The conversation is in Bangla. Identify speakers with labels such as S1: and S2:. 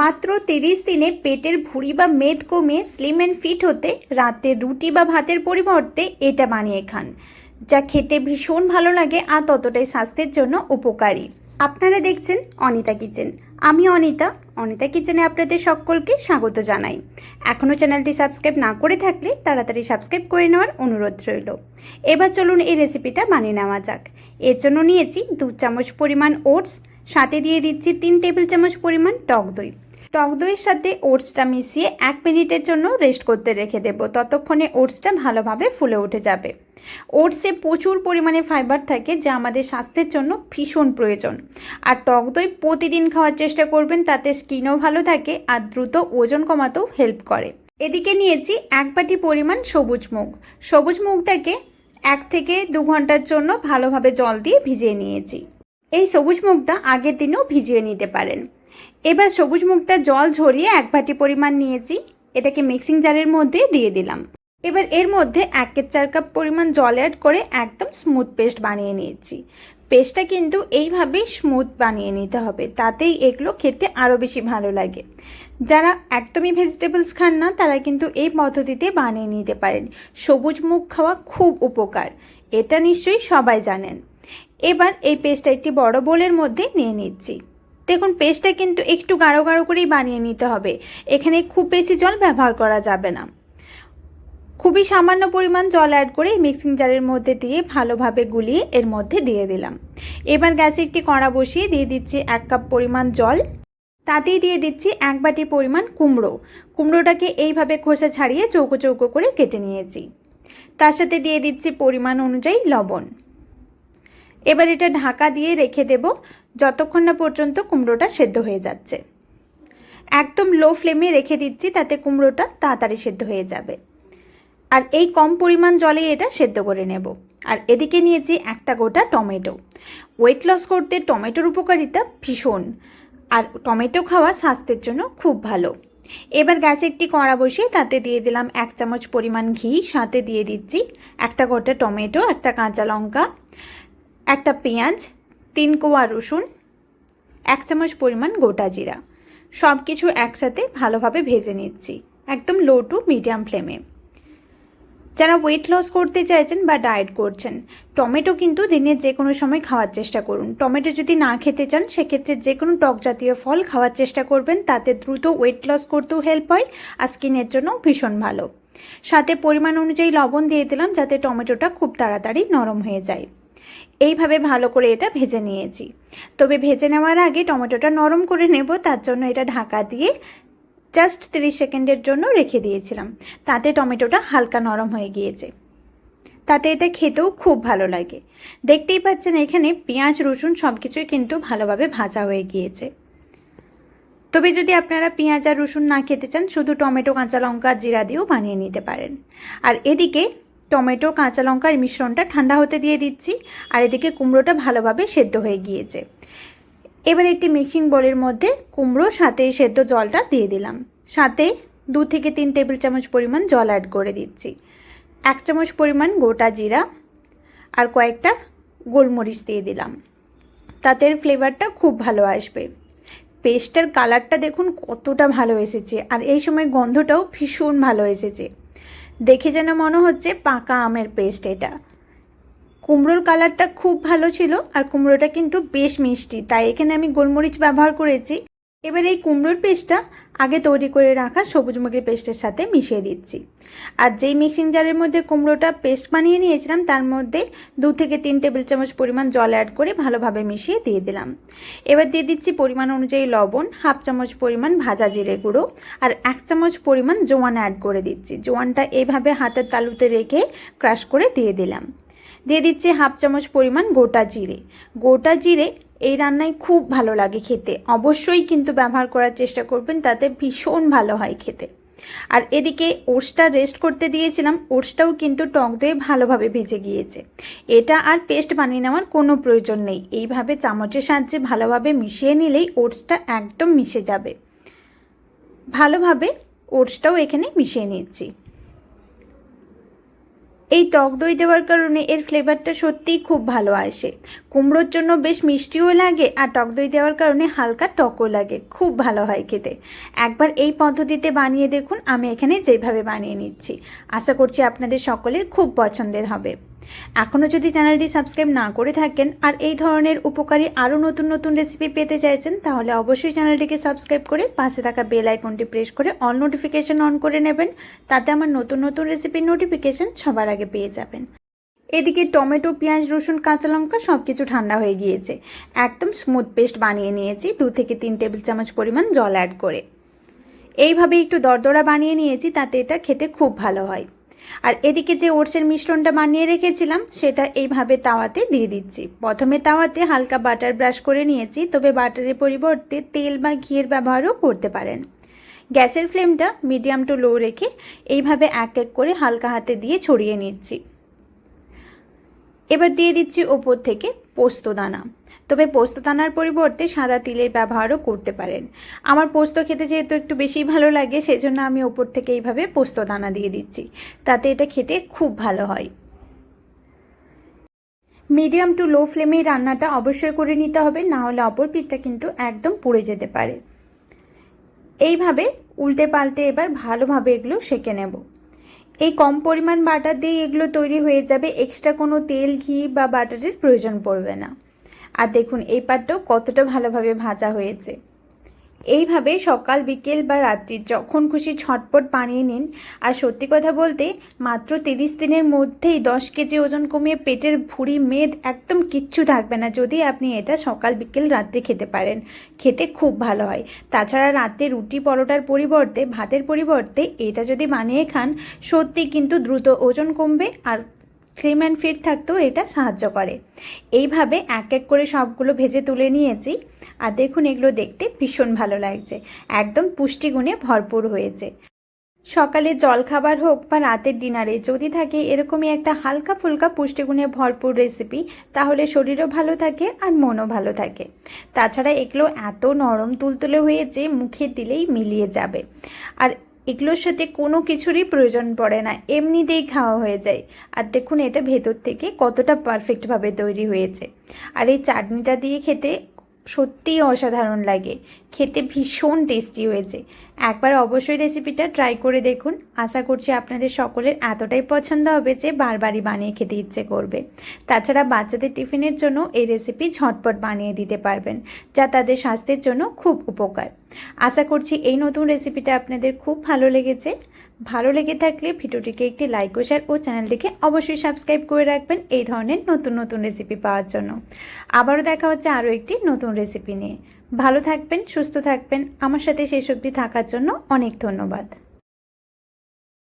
S1: মাত্র তিরিশ দিনে পেটের ভুঁড়ি বা মেদ কমিয়ে স্লিম অ্যান্ড ফিট হতে, রাতে রুটি বা ভাতের পরিবর্তে এটা বানিয়ে খান, যা খেতে ভীষণ ভালো লাগে আর ততটাই স্বাস্থ্যের জন্য উপকারী। আপনারা দেখছেন অনিতা কিচেন। আমি অনিতা অনিতা কিচেনে আপনাদের সকলকে স্বাগত জানাই। এখনও চ্যানেলটি সাবস্ক্রাইব না করে থাকলে তাড়াতাড়ি সাবস্ক্রাইব করে নেওয়ার অনুরোধ রইল। এবার চলুন এই রেসিপিটা বানিয়ে নেওয়া যাক। এর জন্য নিয়েছি দু চামচ পরিমাণ ওটস সাথে দিয়ে দিচ্ছি তিন টেবিল চামচ পরিমাণ টক দই। টক দইয়ের সাথে ওটসটা মিশিয়ে এক মিনিটের জন্য রেস্ট করতে রেখে দেবো। ততক্ষণে ওটসটা ভালোভাবে ফুলে উঠে যাবে। ওটসে প্রচুর পরিমাণে ফাইবার থাকে, যা আমাদের স্বাস্থ্যের জন্য ভীষণ প্রয়োজন। আর টক দই প্রতিদিন খাওয়ার চেষ্টা করবেন, তাতে স্কিনও ভালো থাকে আর দ্রুত ওজন কমাতেও হেল্প করে। এদিকে নিয়েছি এক বাটি পরিমাণ সবুজ মুগ। সবুজ মুগটাকে এক থেকে দু ঘণ্টার জন্য ভালোভাবে জল দিয়ে ভিজিয়ে নিয়েছি। এই সবুজ মুগটা আগের দিনেও ভিজিয়ে নিতে পারেন। এবার সবুজ মুখটা জল ঝরিয়ে এক ভাটি পরিমাণ নিয়েছি। এটাকে মিক্সিং জারের মধ্যে দিয়ে দিলাম। এবার এর মধ্যে এক কে চার কাপ পরিমাণ জল অ্যাড করে একদম স্মুথ পেস্ট বানিয়ে নিয়েছি। পেস্টটা কিন্তু এইভাবেই স্মুথ বানিয়ে নিতে হবে, তাতেই এগুলো খেতে আরও বেশি ভালো লাগে। যারা একদমই ভেজিটেবলস খান না, তারা কিন্তু এই পদ্ধতিতে বানিয়ে নিতে পারেন। সবুজ মুখ খাওয়া খুব উপকার, এটা নিশ্চয়ই সবাই জানেন। এবার এই পেস্টটা একটি বড় বোলের মধ্যে নিয়ে নিচ্ছি। দেখুন, পেস্টটা কিন্তু একটু গাঢ় গাঢ় করেই বানিয়ে নিতে হবে। এখানে খুব বেশি জল ব্যবহার করা যাবে না। খুবই সামান্য পরিমাণ জল অ্যাড করে মিক্সিং জারের মধ্যে দিয়ে ভালোভাবে গুলিয়ে এর মধ্যে দিয়ে দিলাম। এবার গ্যাসে একটি কড়া বসিয়ে দিয়ে দিচ্ছি এক কাপ পরিমাণ জল। তাতেই দিয়ে দিচ্ছি এক বাটি পরিমাণ কুমড়ো। কুমড়োটাকে এইভাবে খোসা ছাড়িয়ে চৌকো চৌকো করে কেটে নিয়েছি। তার সাথে দিয়ে দিচ্ছি পরিমাণ অনুযায়ী লবণ। এবার এটা ঢাকা দিয়ে রেখে দেব। যতক্ষণ না পর্যন্ত কুমড়োটা সেদ্ধ হয়ে যাচ্ছে। একদম লো ফ্লেমে রেখে দিচ্ছি তাতে কুমড়োটা তাড়াতাড়ি সেদ্ধ হয়ে যাবে। আর এই কম পরিমাণ জলে এটা সেদ্ধ করে নেব। আর এদিকে নিয়েছি একটা গোটা টমেটো। ওয়েট লস করতে টমেটোর উপকারিতা ভীষণ। আর টমেটো খাওয়া স্বাস্থ্যের জন্য খুব ভালো। এবার গ্যাসে একটি কড়া বসিয়ে তাতে দিয়ে দিলাম এক চামচ পরিমাণ ঘি, সাথে দিয়ে দিচ্ছি একটা গোটা টমেটো, একটা কাঁচা লঙ্কা, একটা পেঁয়াজ তিন কোয়া রসুন, এক চামচ পরিমাণ গোটা জিরা। সব কিছু একসাথে ভালোভাবে ভেজে নিচ্ছি, একদম লো টু মিডিয়াম ফ্লেমে যারা ওয়েট লস করতে চাইছেন বা ডায়েট করছেন, টমেটো কিন্তু দিনের যে কোনো সময় খাওয়ার চেষ্টা করুন। টমেটো যদি না খেতে চান, সেক্ষেত্রে যে কোনো টক জাতীয় ফল খাওয়ার চেষ্টা করবেন, তাতে দ্রুত ওয়েট লস করতেও হেল্প হয় আর স্কিনের জন্য ভীষণ ভালো। সাথে পরিমাণ অনুযায়ী লবণ দিয়ে দিলাম, যাতে টমেটোটা খুব তাড়াতাড়ি নরম হয়ে যায়। এইভাবে ভালো করে এটা ভেজে নিয়েছি। তবে ভেজে নেওয়ার আগে টমেটোটা নরম করে নেব, তার জন্য এটা ঢাকা দিয়ে জাস্ট তিরিশ সেকেন্ডের জন্য রেখে দিয়েছিলাম। তাতে টমেটোটা হালকা নরম হয়ে গিয়েছে। তাতে এটা খেতেও খুব ভালো লাগে। দেখতেই পাচ্ছেন এখানে পেঁয়াজ, রসুন সব কিছুই কিন্তু ভালোভাবে ভাজা হয়ে গিয়েছে। তবে যদি আপনারা পেঁয়াজ আর রসুন না খেতে চান, শুধু টমেটো, কাঁচা লঙ্কা, জিরা দিয়েও বানিয়ে নিতে পারেন। আর এদিকে টমেটো, কাঁচা লঙ্কার মিশ্রণটা ঠান্ডা হতে দিয়ে দিচ্ছি আর এদিকে কুমড়োটা ভালোভাবে সেদ্ধ হয়ে গিয়েছে। এবার একটি মিক্সিং বলের মধ্যে কুমড়ো, সাথে সেদ্ধ জলটা দিয়ে দিলাম। সাথে দু থেকে তিন টেবিল চামচ পরিমাণ জল অ্যাড করে দিচ্ছি। এক চামচ পরিমাণ গোটা জিরা আর কয়েকটা গোলমরিচ দিয়ে দিলাম। তাতে ফ্লেভারটা খুব ভালো আসবে। পেস্টের কালারটা দেখুন কতটা ভালো এসেছে। আর এই সময় গন্ধটাও ভীষণ ভালো এসেছে। দেখে যেন মনে হচ্ছে পাকা আমের পেস্ট এটা। কুমড়োর কালারটা খুব ভালো ছিল আর কুমড়োটা কিন্তু বেশ মিষ্টি, তাই এখানে আমি গোলমরিচ ব্যবহার করেছি। এবার এই কুমড়োর পেস্টটা আগে তৈরি করে রাখা সবুজ মুগের পেস্টের সাথে মিশিয়ে দিচ্ছি। আর যেই মিক্সিং জারের মধ্যে কুমড়োটা পেস্ট বানিয়ে নিয়েছিলাম, তার মধ্যে দু থেকে তিন টেবিল চামচ পরিমাণ জল অ্যাড করে ভালোভাবে মিশিয়ে দিয়ে দিলাম। এবার দিয়ে দিচ্ছি পরিমাণ অনুযায়ী লবণ, হাফ চামচ পরিমাণ ভাজা জিরে গুঁড়ো আর এক চামচ পরিমাণ জোয়ান অ্যাড করে দিচ্ছি। জোয়ানটা এইভাবে হাতের তালুতে রেখে ক্রাশ করে দিয়ে দিলাম। দিয়ে দিচ্ছি হাফ চামচ পরিমাণ গোটা জিরে। গোটা জিরে এই রান্নায় খুব ভালো লাগে খেতে। অবশ্যই কিন্তু ব্যবহার করার চেষ্টা করবেন, তাতে ভীষণ ভালো হয় খেতে। আর এদিকে ওটসটা রেস্ট করতে দিয়েছিলাম, ওটসটাও কিন্তু টক দয়ে ভালোভাবে ভেজে গিয়েছে। এটা আর পেস্ট বানিয়ে নেওয়ার কোনো প্রয়োজন নেই। এইভাবে চামচের সাহায্যে ভালোভাবে মিশিয়ে নিলেই ওটসটা একদম মিশে যাবে। ভালোভাবে ওটসটাও এখানে মিশিয়ে নিচ্ছি এই টক দই দেওয়ার কারণে এর ফ্লেভারটা সত্যিই খুব ভালো আসে। কুমড়োর জন্য বেশ মিষ্টিও লাগে আর টক দই দেওয়ার কারণে হালকা টকও লাগে। খুব ভালো হয় খেতে। একবার এই পদ্ধতিতে বানিয়ে দেখুন, আমি এখানে যেভাবে বানিয়ে নিচ্ছি। আশা করছি আপনাদের সকলের খুব পছন্দের হবে। এখনও যদি চ্যানেলটি সাবস্ক্রাইব না করে থাকেন আর এই ধরনের উপকারী আরও নতুন নতুন রেসিপি পেতে চাইছেন, তাহলে অবশ্যই চ্যানেলটিকে সাবস্ক্রাইব করে পাশে থাকা বেল আইকনটি প্রেস করে অল নোটিফিকেশন অন করে নেবেন, তাতে আমার নতুন নতুন রেসিপির নোটিফিকেশন সবার আগে পেয়ে যাবেন। এদিকে টমেটো, পেঁয়াজ, রসুন, কাঁচা লঙ্কা সব কিছু ঠান্ডা হয়ে গিয়েছে। একদম স্মুথ পেস্ট বানিয়ে নিয়েছি দু থেকে তিন টেবিল চামচ পরিমাণ জল অ্যাড করে। এইভাবে একটু দরদরা বানিয়ে নিয়েছি, তাতে এটা খেতে খুব ভালো হয়। আর এদিকে যে ওটসের মিশ্রণটা বানিয়ে রেখেছিলাম, সেটা এইভাবে তাওয়াতে দিয়ে দিচ্ছি। প্রথমে তাওয়াতে হালকা বাটার ব্রাশ করে নিয়েছি, তবে বাটারের পরিবর্তে তেল বা ঘিয়ের ব্যবহারও করতে পারেন। গ্যাসের ফ্লেমটা মিডিয়াম টু লো রেখে এইভাবে এক এক করে হালকা হাতে দিয়ে ছড়িয়ে নিচ্ছি। এবার দিয়ে দিচ্ছি ওপর থেকে পোস্ত দানা। তবে পোস্ত দানার পরিবর্তে সাদা তিলের ব্যবহারও করতে পারেন। আমার পোস্ত খেতে যেহেতু একটু বেশি ভালো লাগে, সেজন্য আমি ওপর থেকে এইভাবে পোস্ত দানা দিয়ে দিচ্ছি। তাতে এটা খেতে খুব ভালো হয়। মিডিয়াম টু লো ফ্লেমে রান্নাটা অবশ্যই করে নিতে হবে, না হলে অপর পিঠটা কিন্তু একদম পুড়ে যেতে পারে। এইভাবে উল্টে পাল্টে এবার ভালোভাবে এগুলো সেঁকে নেব। এই কম পরিমাণ বাটার দিয়ে এগুলো তৈরি হয়ে যাবে, এক্সট্রা কোনো তেল, ঘি বা বাটারের প্রয়োজন পড়বে না। আর দেখুন, এই পাটটাও কতটা ভালোভাবে ভাজা হয়েছে। এইভাবে সকাল, বিকেল বা রাত্রি যখন খুশি ছটপট বানিয়ে নিন। আর সত্যি কথা বলতে, মাত্র তিরিশ দিনের মধ্যেই দশ কেজি ওজন কমিয়ে পেটের ভুঁড়ি মেদ একদম কিচ্ছু থাকবে না যদি আপনি এটা সকাল, বিকেল, রাত্রে খেতে পারেন। খেতে খুব ভালো হয়। তাছাড়া রাতে রুটি পরোটার পরিবর্তে, ভাতের পরিবর্তে এটা যদি বানিয়ে খান, সত্যি কিন্তু দ্রুত ওজন কমবে আর স্লিম অ্যান্ড ফিট থাকতেও এটা সাহায্য করে। এইভাবে এক এক করে সবগুলো ভেজে তুলে নিয়েছি। আর দেখুন, এগুলো দেখতে ভীষণ ভালো লাগছে। একদম পুষ্টিগুণে ভরপুর হয়েছে। সকালে জলখাবার হোক বা রাতের ডিনারে যদি থাকে এরকমই একটা হালকা ফুলকা পুষ্টিগুণে ভরপুর রেসিপি তাহলে শরীরও ভালো থাকে আর মনও ভালো থাকে। তাছাড়া এগুলো এত নরম তুলতুলে হয়েছে মুখে দিলেই মিলিয়ে যাবে। আর এগুলোর সাথে কোনো কিছুরই প্রয়োজন পড়ে না। এমনিতেই খাওয়া হয়ে যায়। আর দেখুন, এটা ভেতর থেকে কতটা পারফেক্টভাবে তৈরি হয়েছে। আর এই চাটনিটা দিয়ে খেতে সত্যিই অসাধারণ লাগে। খেতে ভীষণ টেস্টি হয়েছে। একবার অবশ্যই রেসিপিটা ট্রাই করে দেখুন। আশা করছি আপনাদের সকলের এতটাই পছন্দ হবে যে বারবারই বানিয়ে খেতে ইচ্ছে করবে। তাছাড়া বাচ্চাদের টিফিনের জন্য এই রেসিপি ঝটপট বানিয়ে দিতে পারবেন, যা তাদের স্বাস্থ্যের জন্য খুব উপকার। আশা করছি এই নতুন রেসিপিটা আপনাদের খুব ভালো লেগেছে। ভালো লেগে থাকলে ভিডিওটিকে একটি লাইক ও শেয়ার ও চ্যানেলটিকে অবশ্যই সাবস্ক্রাইব করে রাখবেন এই ধরনের নতুন নতুন রেসিপি পাওয়ার জন্য। আবারও দেখা হচ্ছে আরও একটি নতুন রেসিপি নিয়ে। ভালো থাকবেন, সুস্থ থাকবেন। আমার সাথে সেই অবধি থাকার জন্য অনেক ধন্যবাদ।